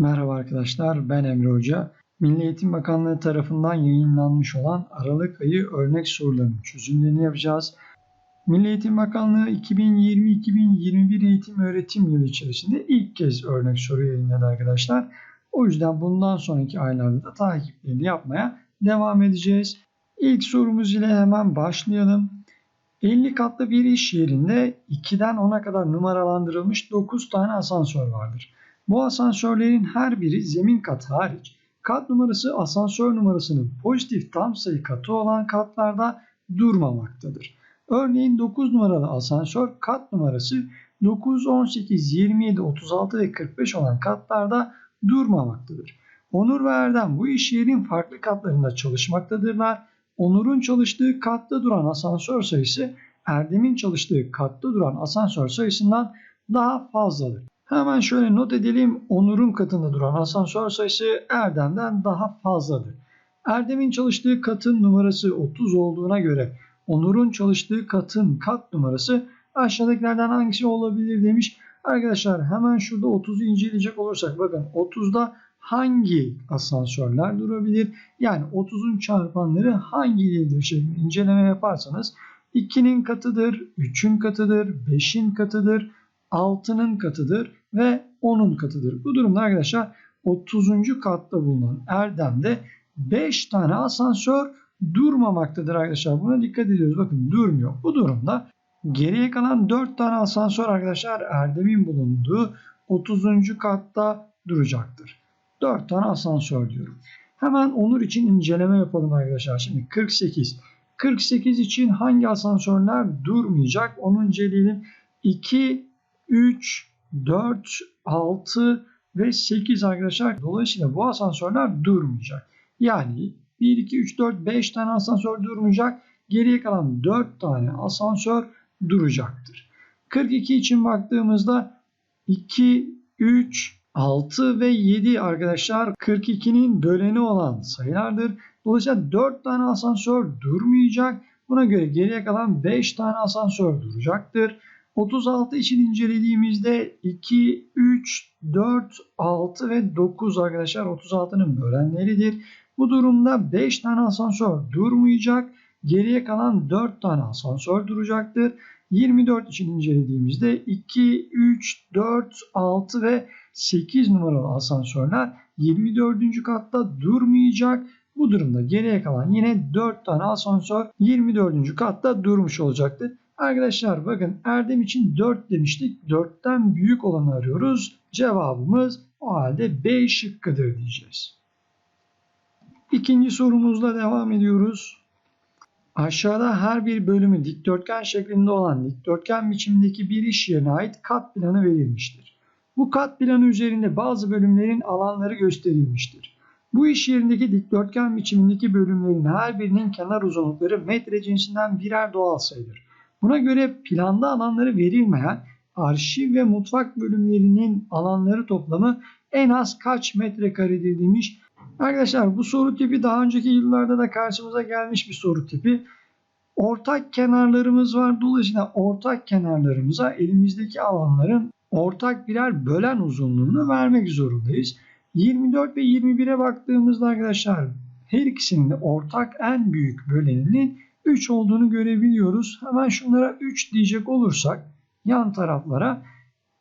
Merhaba arkadaşlar, ben Emre Hoca. Milli Eğitim Bakanlığı tarafından yayınlanmış olan Aralık ayı örnek sorularının çözümlerini yapacağız. Milli Eğitim Bakanlığı 2020-2021 eğitim öğretim yılı içerisinde ilk kez örnek soru yayınladı arkadaşlar. O yüzden bundan sonraki aylarda da takiplerini yapmaya devam edeceğiz. İlk sorumuz ile hemen başlayalım. 50 katlı bir iş yerinde 2'den 10'a kadar numaralandırılmış 9 tane asansör vardır. Bu asansörlerin her biri zemin katı hariç kat numarası asansör numarasının pozitif tam sayı katı olan katlarda durmamaktadır. Örneğin 9 numaralı asansör kat numarası 9, 18, 27, 36 ve 45 olan katlarda durmamaktadır. Onur ve Erdem bu iş yerin farklı katlarında çalışmaktadırlar. Onur'un çalıştığı katta duran asansör sayısı Erdem'in çalıştığı katta duran asansör sayısından daha fazladır. Hemen şöyle not edelim. Onur'un katında duran asansör sayısı Erdem'den daha fazladır. Erdem'in çalıştığı katın numarası 30 olduğuna göre Onur'un çalıştığı katın kat numarası aşağıdakilerden hangisi olabilir demiş. Arkadaşlar hemen şurada 30'u inceleyecek olursak bakın 30'da hangi asansörler durabilir? Yani 30'un çarpanları hangileridir şeklinde inceleme yaparsanız 2'nin katıdır, 3'ün katıdır, 5'in katıdır, 6'nın katıdır ve 10'un katıdır. Bu durumda arkadaşlar 30. katta bulunan Erdem'de 5 tane asansör durmamaktadır arkadaşlar. Buna dikkat ediyoruz. Bakın durmuyor. Bu durumda geriye kalan 4 tane asansör arkadaşlar Erdem'in bulunduğu 30. katta duracaktır. 4 tane asansör diyorum. Hemen Onur için inceleme yapalım arkadaşlar. Şimdi 48. 48 için hangi asansörler durmayacak? Onu inceleyelim. 2, 3, 4, 6 ve 8 arkadaşlar. Dolayısıyla bu asansörler durmayacak. Yani 1, 2, 3, 4, 5 tane asansör durmayacak. Geriye kalan 4 tane asansör duracaktır. 42 için baktığımızda 2, 3, 6 ve 7 arkadaşlar 42'nin böleni olan sayılardır. Dolayısıyla 4 tane asansör durmayacak. Buna göre geriye kalan 5 tane asansör duracaktır. 36 için incelediğimizde 2, 3, 4, 6 ve 9 arkadaşlar 36'nın bölenleridir. Bu durumda 5 tane asansör durmayacak. Geriye kalan 4 tane asansör duracaktır. 24 için incelediğimizde 2, 3, 4, 6 ve 8 numaralı asansörler 24. katta durmayacak. Bu durumda geriye kalan yine 4 tane asansör 24. katta durmuş olacaktır. Arkadaşlar bakın Erdem için 4 demiştik. 4'ten büyük olanı arıyoruz. Cevabımız o halde B şıkkıdır diyeceğiz. İkinci sorumuzla devam ediyoruz. Aşağıda her bir bölümü dikdörtgen şeklinde olan dikdörtgen biçimindeki bir iş yerine ait kat planı verilmiştir. Bu kat planı üzerinde bazı bölümlerin alanları gösterilmiştir. Bu iş yerindeki dikdörtgen biçimindeki bölümlerin her birinin kenar uzunlukları metre cinsinden birer doğal sayıdır. Buna göre planda alanları verilmeyen arşiv ve mutfak bölümlerinin alanları toplamı en az kaç metrekaredir demiş. Arkadaşlar bu soru tipi daha önceki yıllarda da karşımıza gelmiş bir soru tipi. Ortak kenarlarımız var. Dolayısıyla ortak kenarlarımıza elimizdeki alanların ortak birer bölen uzunluğunu vermek zorundayız. 24 ve 21'e baktığımızda arkadaşlar her ikisinin de ortak en büyük böleninin 3 olduğunu görebiliyoruz. Hemen şunlara 3 diyecek olursak yan taraflara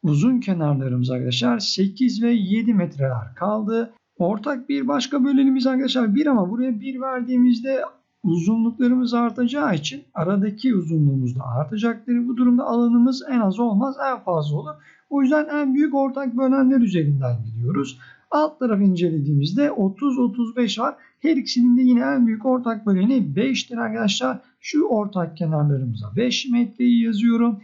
uzun kenarlarımız arkadaşlar 8 ve 7 metreler kaldı. Ortak bir başka bölenimiz arkadaşlar 1 ama buraya 1 verdiğimizde uzunluklarımız artacağı için aradaki uzunluğumuz da artacaktır. Bu durumda alanımız en az olmaz en fazla olur. O yüzden en büyük ortak bölenler üzerinden gidiyoruz. Alt tarafı incelediğimizde 30-35 var. Her ikisinin de yine en büyük ortak böleni 5'tir arkadaşlar. Şu ortak kenarlarımıza 5 metreyi yazıyorum.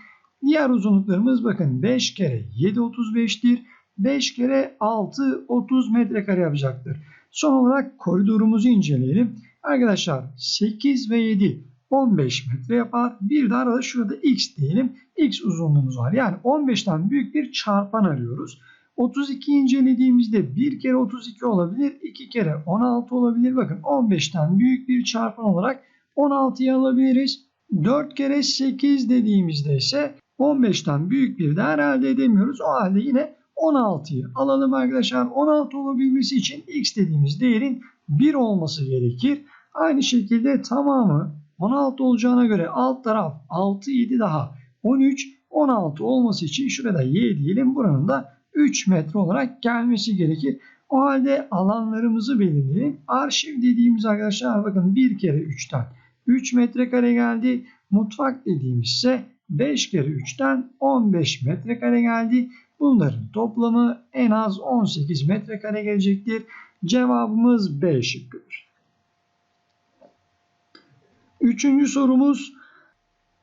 Diğer uzunluklarımız bakın 5 kere 7 35'tir. 5 kere 6 30 metrekare yapacaktır. Son olarak koridorumuzu inceleyelim. Arkadaşlar 8 ve 7 15 metre yapar. Bir de arada şurada x diyelim. x uzunluğumuz var. Yani 15'ten büyük bir çarpan arıyoruz. 32 incelediğimizde 1 kere 32 olabilir, 2 kere 16 olabilir. Bakın 15'ten büyük bir çarpan olarak 16'yı alabiliriz. 4 kere 8 dediğimizde ise 15'ten büyük bir değer elde edemiyoruz. O halde yine 16'yı alalım arkadaşlar. 16 olabilmesi için x dediğimiz değerin 1 olması gerekir. Aynı şekilde tamamı 16 olacağına göre alt taraf 6, 7 daha 13, 16 olması için şurada y diyelim. Buranın da 3 metre olarak gelmesi gerekir. O halde alanlarımızı belirleyelim. Arşiv dediğimiz arkadaşlar bakın 1 kere 3'ten 3 metrekare geldi. Mutfak dediğimiz ise 5 kere 3'ten 15 metrekare geldi. Bunların toplamı en az 18 metrekare gelecektir. Cevabımız B şıkkıdır. Üçüncü sorumuz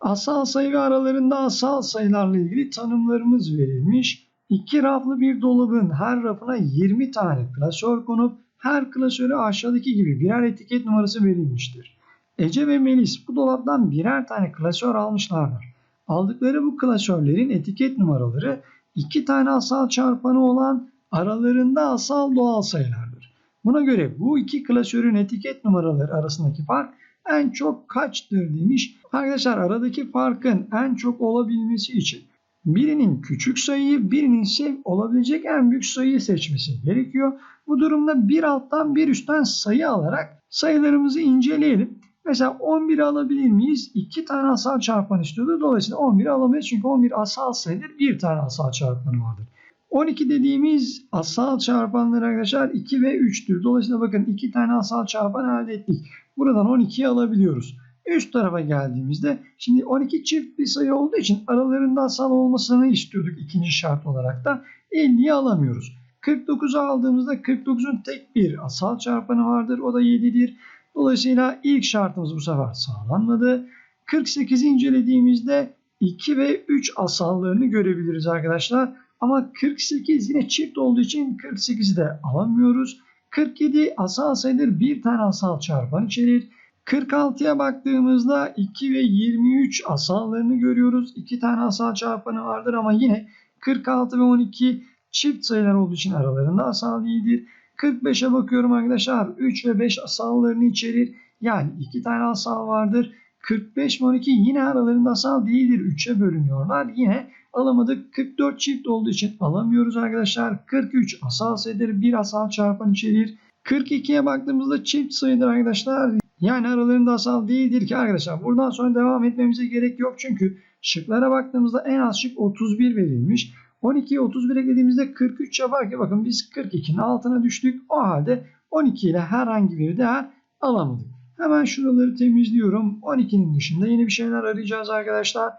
asal sayı ve aralarında asal sayılarla ilgili tanımlarımız verilmiş. İki raflı bir dolabın her rafına 20 tane klasör konup her klasöre aşağıdaki gibi birer etiket numarası verilmiştir. Ece ve Melis bu dolaptan birer tane klasör almışlardır. Aldıkları bu klasörlerin etiket numaraları iki tane asal çarpanı olan aralarında asal doğal sayılardır. Buna göre bu iki klasörün etiket numaraları arasındaki fark en çok kaçtır demiş. Arkadaşlar aradaki farkın en çok olabilmesi için birinin küçük sayıyı birinin ise olabilecek en büyük sayıyı seçmesi gerekiyor. Bu durumda bir alttan bir üstten sayı alarak sayılarımızı inceleyelim. Mesela 11'i alabilir miyiz? 2 tane asal çarpan istiyordu. Dolayısıyla 11'i alamayız. Çünkü 11 asal sayıdır. Bir tane asal çarpanı vardır. 12 dediğimiz asal çarpanlar arkadaşlar 2 ve 3'tür. Dolayısıyla bakın 2 tane asal çarpan elde ettik. Buradan 12'yi alabiliyoruz. Üst tarafa geldiğimizde şimdi 12 çift bir sayı olduğu için aralarında asal olmasını istiyorduk ikinci şart olarak da 50'yi alamıyoruz. 49'u aldığımızda 49'un tek bir asal çarpanı vardır. O da 7'dir. Dolayısıyla ilk şartımız bu sefer sağlanmadı. 48'i incelediğimizde 2 ve 3 asallarını görebiliriz arkadaşlar. Ama 48 yine çift olduğu için 48'i de alamıyoruz. 47 asal sayıdır. Bir tane asal çarpan içerir. 46'ya baktığımızda 2 ve 23 asallarını görüyoruz. 2 tane asal çarpanı vardır ama yine 46 ve 12 çift sayılar olduğu için aralarında asal değildir. 45'e bakıyorum arkadaşlar. 3 ve 5 asallarını içerir. Yani 2 tane asal vardır. 45 ve 12 yine aralarında asal değildir. 3'e bölünüyorlar. Yine alamadık. 44 çift olduğu için alamıyoruz arkadaşlar. 43 asal sayıdır. Bir asal çarpan içerir. 42'ye baktığımızda çift sayıdır arkadaşlar. Yani aralarında asal değildir ki arkadaşlar. Buradan sonra devam etmemize gerek yok. Çünkü şıklara baktığımızda en az şık 31 verilmiş. 12'yi 31 eklediğimizde 43 yapar ki bakın biz 42'nin altına düştük. O halde 12 ile herhangi bir değer alamadık. Hemen şuraları temizliyorum. 12'nin dışında yeni bir şeyler arayacağız arkadaşlar.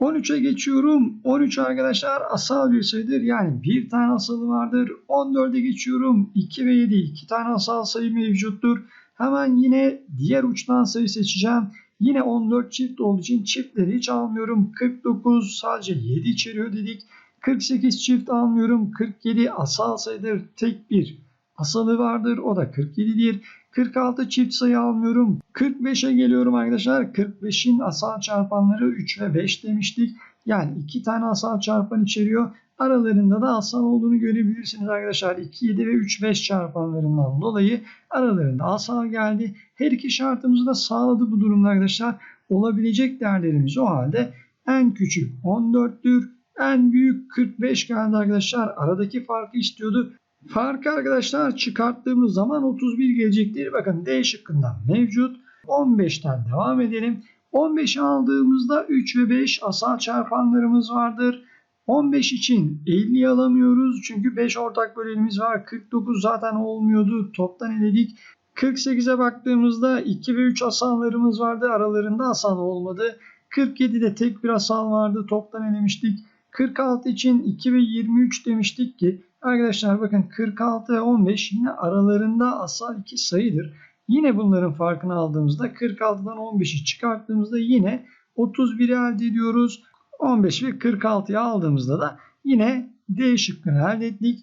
13'e geçiyorum. 13 arkadaşlar asal bir sayıdır. Yani bir tane asalı vardır. 14'e geçiyorum. 2 ve 7 iki tane asal sayı mevcuttur. Hemen yine diğer uçtan sayı seçeceğim. Yine 14 çift olduğu için çiftleri hiç almıyorum. 49 sadece 7 içeriyor dedik. 48 çift almıyorum. 47 asal sayıdır. Tek bir asalı vardır. O da 47'dir. 46 çift sayı almıyorum. 45'e geliyorum arkadaşlar. 45'in asal çarpanları 3 ve 5 demiştik. Yani 2 tane asal çarpan içeriyor. Aralarında da asal olduğunu görebilirsiniz arkadaşlar. 2, 7 ve 3, 5 çarpanlarından dolayı aralarında asal geldi. Her iki şartımızı da sağladı bu durumda arkadaşlar. Olabilecek değerlerimiz o halde en küçük 14'tür. En büyük 45 geldi arkadaşlar. Aradaki farkı istiyordu. Farkı arkadaşlar çıkarttığımız zaman 31 gelecektir. Bakın D şıkkından mevcut. 15'ten devam edelim. 15'i aldığımızda 3 ve 5 asal çarpanlarımız vardır. 15 için 50 alamıyoruz. Çünkü 5 ortak bölenimiz var. 49 zaten olmuyordu. Toptan eledik. 48'e baktığımızda 2 ve 3 asallarımız vardı. Aralarında asal olmadı. 47'de tek bir asal vardı. Toptan elemiştik. 46 için 2 ve 23 demiştik ki arkadaşlar bakın 46 ve 15 yine aralarında asal iki sayıdır. Yine bunların farkını aldığımızda 46'dan 15'i çıkarttığımızda yine 31'i elde ediyoruz. 15 ve 46'yı aldığımızda da yine D şıkkını elde ettik.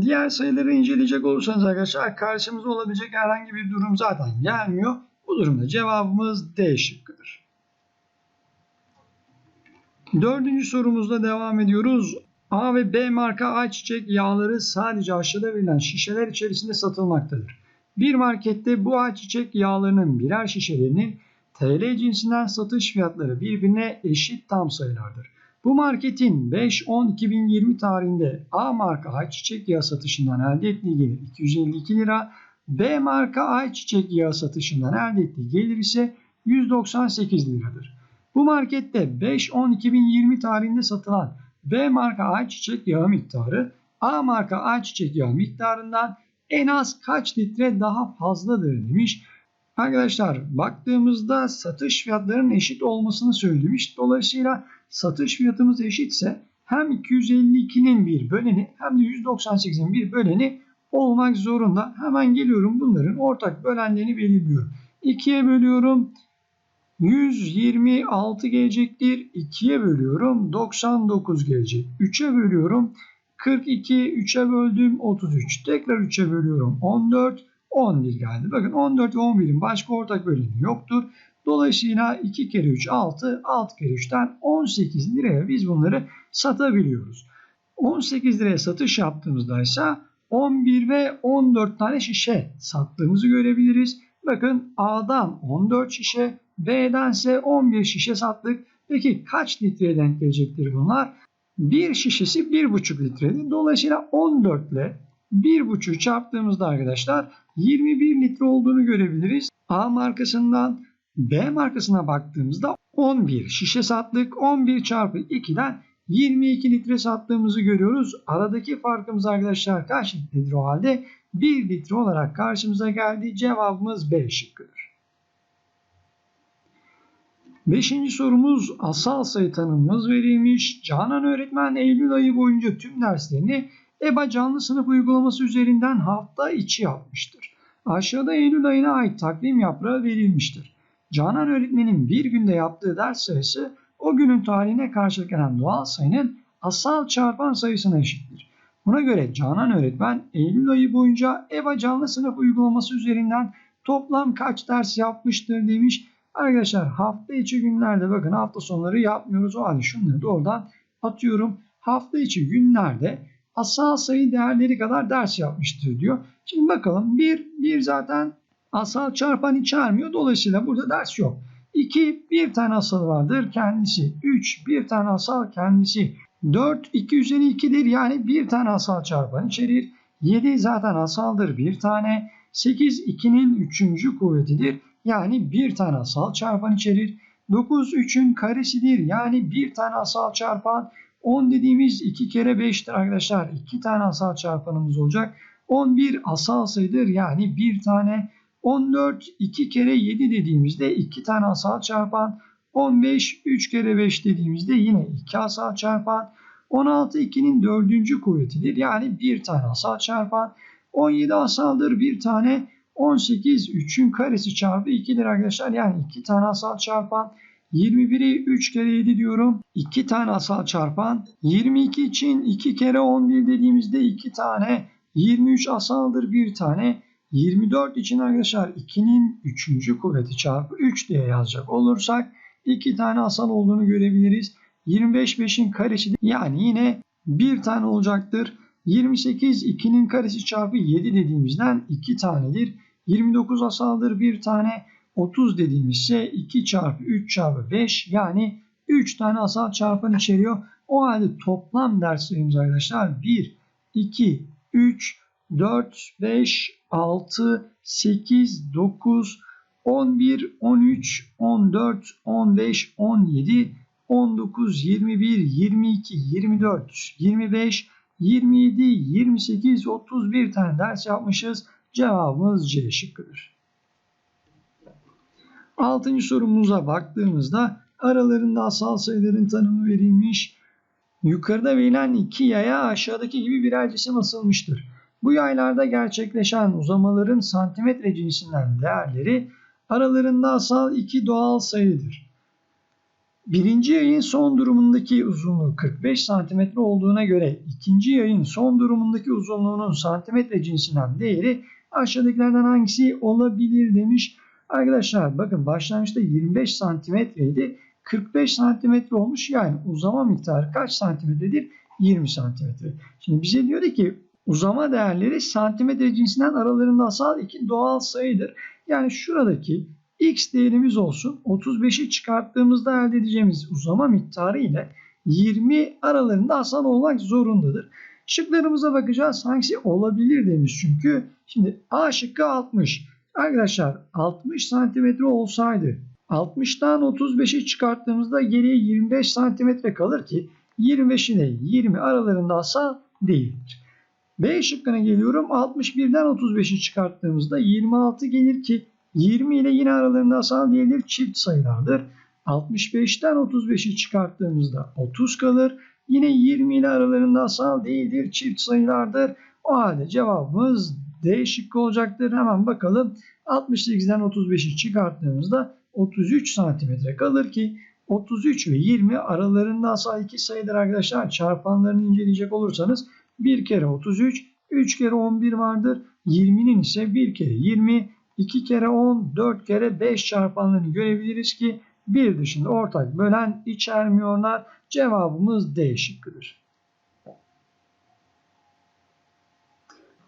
Diğer sayıları inceleyecek olursanız arkadaşlar karşımıza olabilecek herhangi bir durum zaten gelmiyor. Bu durumda cevabımız D şıkkıdır. Dördüncü sorumuzla devam ediyoruz. A ve B marka ayçiçek yağları sadece aşağıda verilen şişeler içerisinde satılmaktadır. Bir markette bu ayçiçek yağlarının birer şişelerinin TL cinsinden satış fiyatları birbirine eşit tam sayılardır. Bu marketin 5-10-2020 tarihinde A marka ayçiçek yağı satışından elde ettiği gelir 252 lira, B marka ayçiçek yağı satışından elde ettiği gelir ise 198 liradır. Bu markette 5-10-2020 tarihinde satılan B marka ayçiçek yağı miktarı A marka ayçiçek yağı miktarından en az kaç litre daha fazladır demiş. Arkadaşlar baktığımızda satış fiyatlarının eşit olmasını söylemiş. Dolayısıyla satış fiyatımız eşitse hem 252'nin bir böleni hem de 198'in bir böleni olmak zorunda. Hemen geliyorum bunların ortak bölenlerini belirliyorum. 2'ye bölüyorum. 126 gelecektir. 2'ye bölüyorum. 99 gelecek. 3'e bölüyorum. 42, 3'e böldüm 33. Tekrar 3'e bölüyorum 14, 11 geldi. Bakın 14 ve 11'in başka ortak bölümü yoktur. Dolayısıyla 2 kere 3 6, 6 kere 3'ten 18 liraya biz bunları satabiliyoruz. 18 liraya satış yaptığımızda ise 11 ve 14 tane şişe sattığımızı görebiliriz. Bakın A'dan 14 şişe, B'den ise 11 şişe sattık. Peki kaç litreye denk gelecektir bunlar? Bir şişesi 1,5 litredi. Dolayısıyla 14 ile 1,5 çarptığımızda arkadaşlar 21 litre olduğunu görebiliriz. A markasından B markasına baktığımızda 11 şişe sattık. 11 çarpı 2'den 22 litre sattığımızı görüyoruz. Aradaki farkımız arkadaşlar kaç litredir o halde? 1 litre olarak karşımıza geldi. Cevabımız B şıkkıdır. Beşinci sorumuz asal sayı tanımımız verilmiş. Canan öğretmen Eylül ayı boyunca tüm derslerini EBA canlı sınıf uygulaması üzerinden hafta içi yapmıştır. Aşağıda Eylül ayına ait takvim yaprağı verilmiştir. Canan öğretmenin bir günde yaptığı ders sayısı o günün tarihine karşılık gelen doğal sayının asal çarpan sayısına eşittir. Buna göre Canan öğretmen Eylül ayı boyunca EBA canlı sınıf uygulaması üzerinden toplam kaç ders yapmıştır demiş. Arkadaşlar hafta içi günlerde bakın hafta sonları yapmıyoruz. O halde şunları doğrudan atıyorum. Hafta içi günlerde asal sayı değerleri kadar ders yapmıştır diyor. Şimdi bakalım 1, 1 zaten asal çarpan içermiyor. Dolayısıyla burada ders yok. 2, bir tane asal vardır kendisi. 3, bir tane asal kendisi. 4, 2 üzeri 2'dir yani bir tane asal çarpan içerir. 7 zaten asaldır bir tane. 8, 2'nin 3. kuvvetidir. Yani bir tane asal çarpan içerir. 9 3'ün karesidir. Yani bir tane asal çarpan. 10 dediğimiz 2 kere 5'tir arkadaşlar. 2 tane asal çarpanımız olacak. 11 asal sayıdır. Yani bir tane. 14 2 kere 7 dediğimizde 2 tane asal çarpan. 15 3 kere 5 dediğimizde yine 2 asal çarpan. 16 2'nin 4. kuvvetidir. Yani bir tane asal çarpan. 17 asaldır bir tane. 18 3'ün karesi çarpı 2'dir arkadaşlar. Yani 2 tane asal çarpan. 21'i 3 kere 7 diyorum. 2 tane asal çarpan. 22 için 2 kere 11 dediğimizde 2 tane. 23 asaldır 1 tane. 24 için arkadaşlar 2'nin 3. kuvveti çarpı 3 diye yazacak olursak 2 tane asal olduğunu görebiliriz. 25 5'in karesi yani yine 1 tane olacaktır. 28 2'nin karesi çarpı 7 dediğimizden 2 tanedir. 29 asaldır 1 tane. 30 dediğimiz şey 2 çarpı 3 çarpı 5 yani 3 tane asal çarpan içeriyor. O halde toplam ders sayımız arkadaşlar 1, 2, 3, 4, 5, 6, 8, 9, 11, 13, 14, 15, 17, 19, 21, 22, 24, 25, 27, 28, 31 tane ders yapmışız. Cevabımız C şıkkıdır. Altıncı sorumuza baktığımızda aralarında asal sayıların tanımı verilmiş. Yukarıda verilen iki yaya aşağıdaki gibi birer cisim asılmıştır. Bu yaylarda gerçekleşen uzamaların santimetre cinsinden değerleri aralarında asal iki doğal sayıdır. Birinci yayın son durumundaki uzunluğu 45 cm olduğuna göre ikinci yayın son durumundaki uzunluğunun santimetre cinsinden değeri aşağıdakilerden hangisi olabilir demiş. Arkadaşlar bakın başlangıçta 25 santimetreydi. 45 santimetre olmuş yani uzama miktarı kaç santimetredir? 20 santimetre. Şimdi bize diyor ki uzama değerleri santimetre cinsinden aralarında asal iki doğal sayıdır. Yani şuradaki x değerimiz olsun. 35'i çıkarttığımızda elde edeceğimiz uzama miktarı ile 20 aralarında asal olmak zorundadır. Şıklarımıza bakacağız. Hangisi olabilir demiş çünkü. Şimdi A şıkkı 60. Arkadaşlar 60 santimetre olsaydı 60'tan 35'i çıkarttığımızda geriye 25 santimetre kalır ki 25 ile 20 aralarında asal değildir. B şıkkına geliyorum. 61'den 35'i çıkarttığımızda 26 gelir ki 20 ile yine aralarında asal değildir. Çift sayılardır. 65'ten 35'i çıkarttığımızda 30 kalır. Yine 20 ile aralarında asal değildir. Çift sayılardır. O halde cevabımız D şıkkı olacaktır. Hemen bakalım. 68'den 35'i çıkarttığımızda 33 santimetre kalır ki 33 ve 20 aralarında asal iki sayıdır arkadaşlar. Çarpanlarını inceleyecek olursanız 1 kere 33, 3 kere 11 vardır. 20'nin ise 1 kere 20, 2 kere 10, 4 kere 5 çarpanlarını görebiliriz ki bir dışında ortak bölen içermiyorlar. Cevabımız D şıkkıdır.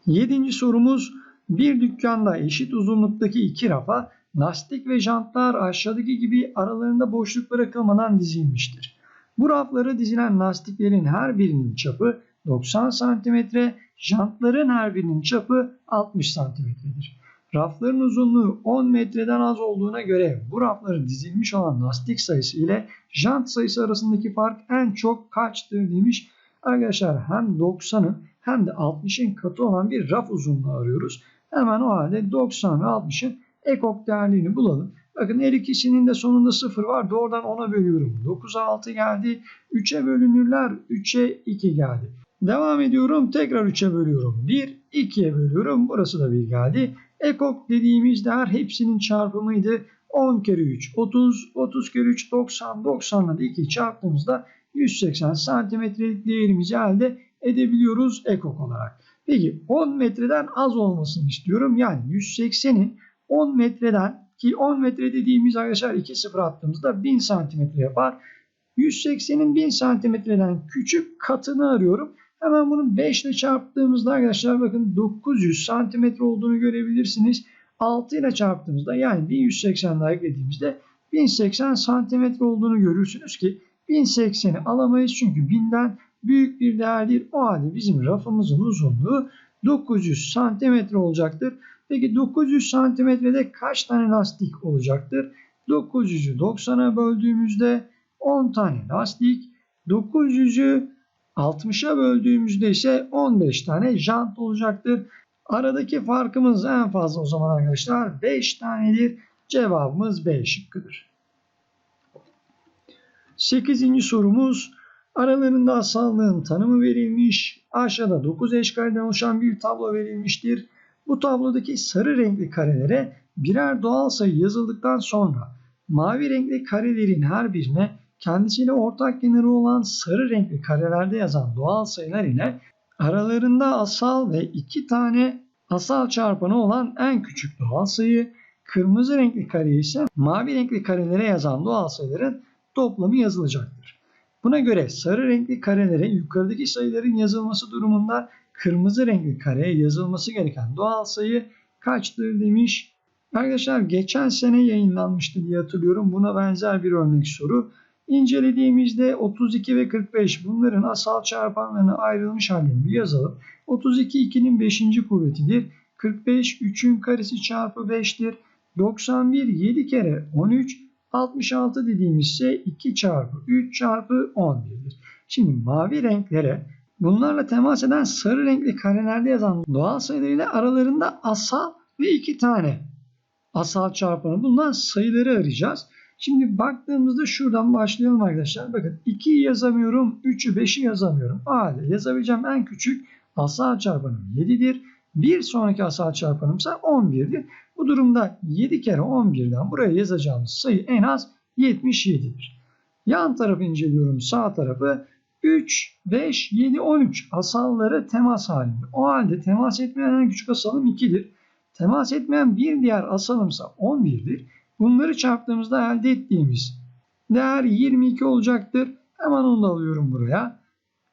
Yedinci sorumuz bir dükkanda eşit uzunluktaki iki rafa lastik ve jantlar aşağıdaki gibi aralarında boşluk bırakılmadan dizilmiştir. Bu raflara dizilen lastiklerin her birinin çapı 90 cm, jantların her birinin çapı 60 cm'dir. Rafların uzunluğu 10 metreden az olduğuna göre bu rafların dizilmiş olan lastik sayısı ile jant sayısı arasındaki fark en çok kaçtır demiş. Arkadaşlar hem 90'ın hem de 60'ın katı olan bir raf uzunluğu arıyoruz. Hemen o halde 90 ve 60'ın ekok değerlerini bulalım. Bakın her ikisinin de sonunda 0 var. Doğrudan 10'a bölüyorum. 9'a 6 geldi. 3'e bölünürler. 3'e 2 geldi. Devam ediyorum. Tekrar 3'e bölüyorum. 1, 2'ye bölüyorum. Burası da 1 geldi. Ekok dediğimiz değer hepsinin çarpımıydı. 10 kere 3 30, 30 kere 3 90, 90'la da 2 çarptığımızda 180 santimetrelik değerimizi elde edebiliyoruz ekok olarak. Peki 10 metreden az olmasını istiyorum. Yani 180'in 10 metreden ki 10 metre dediğimiz arkadaşlar 2 sıfır attığımızda 1000 santimetre yapar. 180'in 1000 santimetreden küçük katını arıyorum. Hemen bunu 5 ile çarptığımızda arkadaşlar bakın 900 santimetre olduğunu görebilirsiniz. 6 ile çarptığımızda yani 1180 daha eklediğimizde 1080 santimetre olduğunu görürsünüz ki 1080'i alamayız çünkü 1000'den büyük bir değerdir. O halde bizim rafımızın uzunluğu 900 santimetre olacaktır. Peki 900 santimetrede kaç tane lastik olacaktır? 900'ü 90'a böldüğümüzde 10 tane lastik. 900'ü 60'a böldüğümüzde ise 15 tane jant olacaktır. Aradaki farkımız en fazla o zaman arkadaşlar 5 tanedir. Cevabımız B şıkkıdır. 8. sorumuz aralarında asallığın tanımı verilmiş. Aşağıda 9 eşkalden oluşan bir tablo verilmiştir. Bu tablodaki sarı renkli karelere birer doğal sayı yazıldıktan sonra mavi renkli karelerin her birine kendisiyle ortak kenarı olan sarı renkli karelerde yazan doğal sayılar ile aralarında asal ve iki tane asal çarpanı olan en küçük doğal sayı, kırmızı renkli kare ise mavi renkli karelere yazan doğal sayıların toplamı yazılacaktır. Buna göre sarı renkli karelere yukarıdaki sayıların yazılması durumunda kırmızı renkli kareye yazılması gereken doğal sayı kaçtır demiş. Arkadaşlar geçen sene yayınlanmıştı diye hatırlıyorum. Buna benzer bir örnek soru. İncelediğimizde 32 ve 45 bunların asal çarpanlarına ayrılmış halini bir yazalım. 32 2'nin 5. kuvvetidir. 45 3'ün karesi çarpı 5'tir. 91 7 kere 13. 66 dediğimiz ise 2 çarpı 3 çarpı 11'dir. Şimdi mavi renklere bunlarla temas eden sarı renkli karelerde yazan doğal sayılarıyla aralarında asal ve 2 tane asal çarpanı bulunan sayıları arayacağız. Şimdi baktığımızda şuradan başlayalım arkadaşlar. Bakın 2'yi yazamıyorum, 3'ü 5'i yazamıyorum. O halde yazabileceğim en küçük asal çarpanım 7'dir. Bir sonraki asal çarpanım ise 11'dir. Bu durumda 7 kere 11'den buraya yazacağımız sayı en az 77'dir. Yan tarafı inceliyorum sağ tarafı. 3, 5, 7, 13 asalları temas halinde. O halde temas etmeyen en küçük asalım 2'dir. Temas etmeyen bir diğer asalımsa 11'dir. Bunları çarptığımızda elde ettiğimiz değer 22 olacaktır. Hemen onu da alıyorum buraya.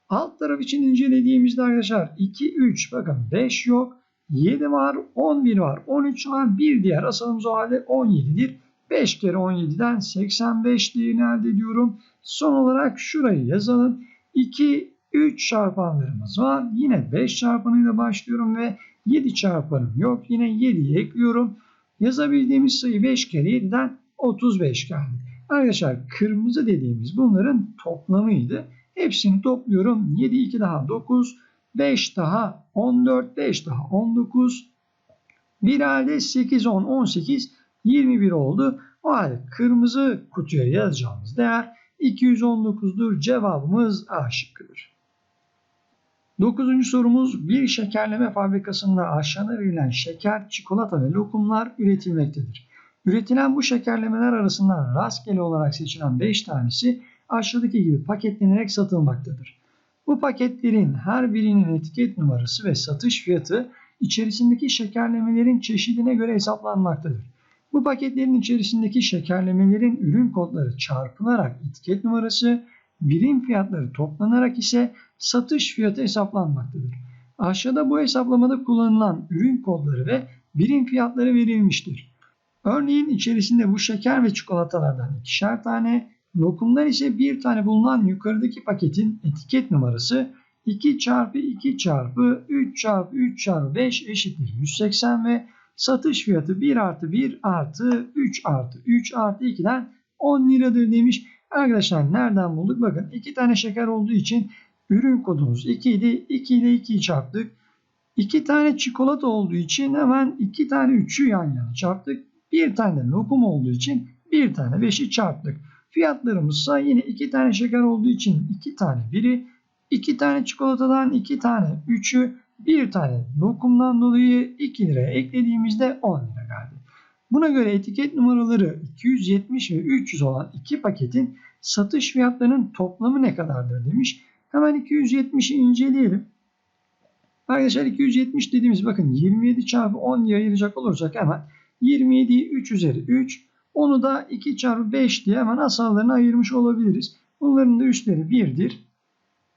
Alt taraf için incelediğimizde arkadaşlar 2, 3 bakın 5 yok. 7 var, 11 var, 13 var. Bir diğer asalımız o halde 17'dir. 5 kere 17'den 85 değerini elde ediyorum. Son olarak şurayı yazalım. 2, 3 çarpanlarımız var. Yine 5 çarpanıyla başlıyorum ve 7 çarpanım yok. Yine 7'yi ekliyorum. Yazabildiğimiz sayı 5 kere 7'den 35 geldi. Arkadaşlar kırmızı dediğimiz bunların toplamıydı. Hepsini topluyorum. 7, 2 daha 9, 5 daha 14, 5 daha 19. Bir halde 8, 10, 18, 21 oldu. O halde kırmızı kutuya yazacağımız değer 219'dur. Cevabımız A şıkkıdır. Dokuzuncu sorumuz bir şekerleme fabrikasında aşağıda verilen şeker, çikolata ve lokumlar üretilmektedir. Üretilen bu şekerlemeler arasından rastgele olarak seçilen 5 tanesi aşağıdaki gibi paketlenerek satılmaktadır. Bu paketlerin her birinin etiket numarası ve satış fiyatı içerisindeki şekerlemelerin çeşidine göre hesaplanmaktadır. Bu paketlerin içerisindeki şekerlemelerin ürün kodları çarpılarak etiket numarası, birim fiyatları toplanarak ise satış fiyatı hesaplanmaktadır. Aşağıda bu hesaplamada kullanılan ürün kodları ve birim fiyatları verilmiştir. Örneğin içerisinde bu şeker ve çikolatalardan ikişer tane, lokumlar ise bir tane bulunan yukarıdaki paketin etiket numarası 2 çarpı 2 çarpı 3 çarpı 3 çarpı 5 eşittir 180 ve satış fiyatı 1 artı 1 artı 3 artı 3 artı 2'den 10 liradır demiş. Arkadaşlar nereden bulduk? Bakın 2 tane şeker olduğu için ürün kodumuz 2 idi. 2 ile 2'yi çarptık. 2 tane çikolata olduğu için hemen 2 tane 3'ü yan yana çarptık. Bir tane lokum olduğu için bir tane 5'i çarptık. Fiyatlarımız ise yine 2 tane şeker olduğu için 2 tane 1'i, 2 tane çikolatadan 2 tane 3'ü, bir tane lokumdan dolayı 2 liraya eklediğimizde 10 lira geldi. Buna göre etiket numaraları 270 ve 300 olan iki paketin satış fiyatlarının toplamı ne kadardır demiş. Hemen 270'i inceleyelim. Arkadaşlar 270 dediğimiz bakın 27 çarpı 10 diye ayıracak olursak hemen 27'yi 3 üzeri 3 onu da 2 çarpı 5 diye hemen asallarına ayırmış olabiliriz. Bunların da üstleri 1'dir.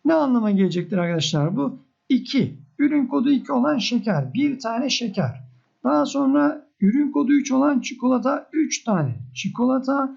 Ne anlama gelecektir arkadaşlar bu? 2. Ürün kodu 2 olan şeker. Bir tane şeker. Daha sonra ürün kodu 3 olan çikolata 3 tane. Çikolata.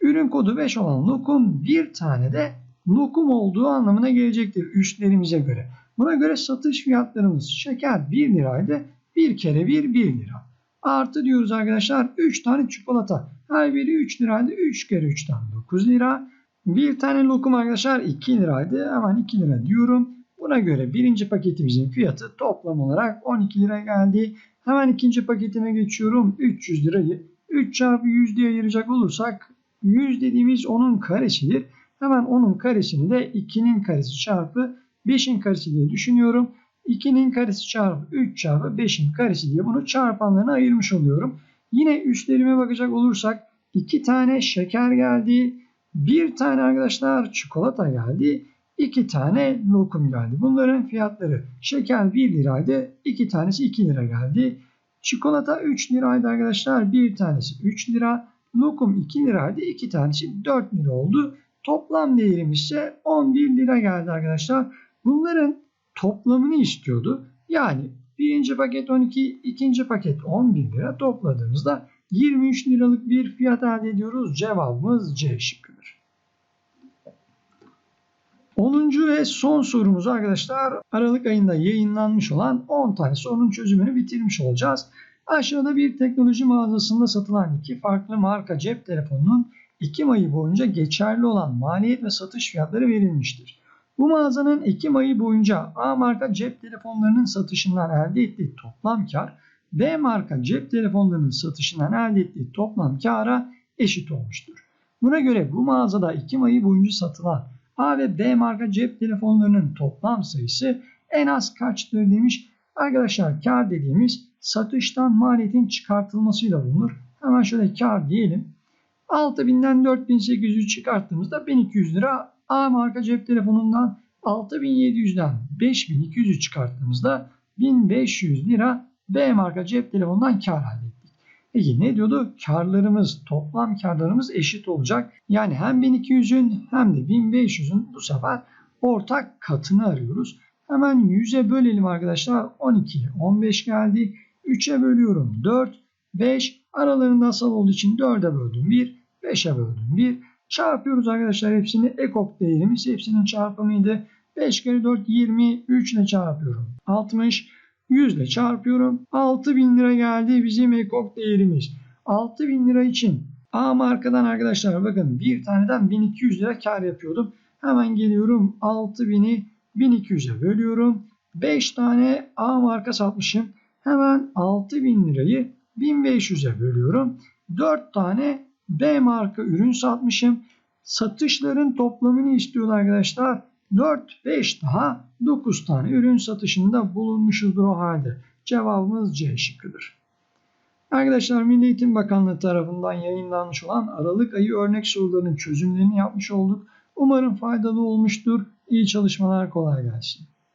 Ürün kodu 5 olan lokum bir tane de lokum olduğu anlamına gelecektir üstlerimize göre. Buna göre satış fiyatlarımız şeker 1 liraydı. Bir kere 1 1 lira. Artı diyoruz arkadaşlar 3 tane çikolata. Her biri 3 liraydı. 3 kere 3'ten 9 lira. Bir tane lokum arkadaşlar 2 liraydı. Hemen 2 lira diyorum. Buna göre birinci paketimizin fiyatı toplam olarak 12 lira geldi. Hemen ikinci paketime geçiyorum. 300 lirayı 3 çarpı 100 diye ayıracak olursak 100 dediğimiz onun karesidir. Hemen onun karesini de 2'nin karesi çarpı 5'in karesi diye düşünüyorum. 2'nin karesi çarpı 3 çarpı 5'in karesi diye bunu çarpanlarına ayırmış oluyorum. Yine üstlerime bakacak olursak 2 tane şeker geldi. Bir tane arkadaşlar çikolata geldi. 2 tane lokum geldi. Bunların fiyatları şeker 1 liraydı. 2 tanesi 2 lira geldi. Çikolata 3 liraydı arkadaşlar. Bir tanesi 3 lira. Lokum 2 liraydı. 2 tanesi 4 lira oldu. Toplam değerimiz ise 11 lira geldi arkadaşlar. Bunların toplamını istiyordu. Yani birinci paket 12, ikinci paket 11 lira topladığımızda 23 liralık bir fiyat elde ediyoruz. Cevabımız C şıkkıdır. 10. ve son sorumuz arkadaşlar Aralık ayında yayınlanmış olan 10 tane sorunun çözümünü bitirmiş olacağız. Aşağıda bir teknoloji mağazasında satılan iki farklı marka cep telefonunun 2 ayı boyunca geçerli olan maliyet ve satış fiyatları verilmiştir. Bu mağazanın Ekim ayı boyunca A marka cep telefonlarının satışından elde ettiği toplam kar B marka cep telefonlarının satışından elde ettiği toplam kara eşit olmuştur. Buna göre bu mağazada Ekim ayı boyunca satılan A ve B marka cep telefonlarının toplam sayısı en az kaçtır demiş. Arkadaşlar kar dediğimiz satıştan maliyetin çıkartılmasıyla bulunur. Hemen şöyle kar diyelim. 6000'den 4800'ü çıkarttığımızda 1200 lira A marka cep telefonundan 6700'den 5200'ü çıkarttığımızda 1500 lira B marka cep telefonundan kar elde. Peki ne diyordu? Karlarımız, toplam karlarımız eşit olacak. Yani hem 1200'ün hem de 1500'ün bu sefer ortak katını arıyoruz. Hemen 100'e bölelim arkadaşlar. 12, 15 geldi. 3'e bölüyorum 4, 5, Aralarında asal olduğu için 4'e böldüm 1, 5'e böldüm 1. Çarpıyoruz arkadaşlar hepsini. Ekok değerimiz hepsinin çarpımıydı. 5 kere 4 20, 3 ile çarpıyorum. 60, 100 ile çarpıyorum. 6000 lira geldi bizim ekok değerimiz. 6000 lira için A markadan arkadaşlar bakın bir taneden 1200 lira kar yapıyordum. Hemen geliyorum 6000'i 1200'e bölüyorum. 5 tane A marka satmışım. Hemen 6000 lirayı 1500'e bölüyorum. 4 tane B marka ürün satmışım. Satışların toplamını istiyorlar arkadaşlar. 4, 5 daha 9 tane ürün satışında bulunmuşuzdur o halde. Cevabımız C şıkkıdır. Arkadaşlar Milli Eğitim Bakanlığı tarafından yayınlanmış olan Aralık ayı örnek sorularının çözümlerini yapmış olduk. Umarım faydalı olmuştur. İyi çalışmalar kolay gelsin.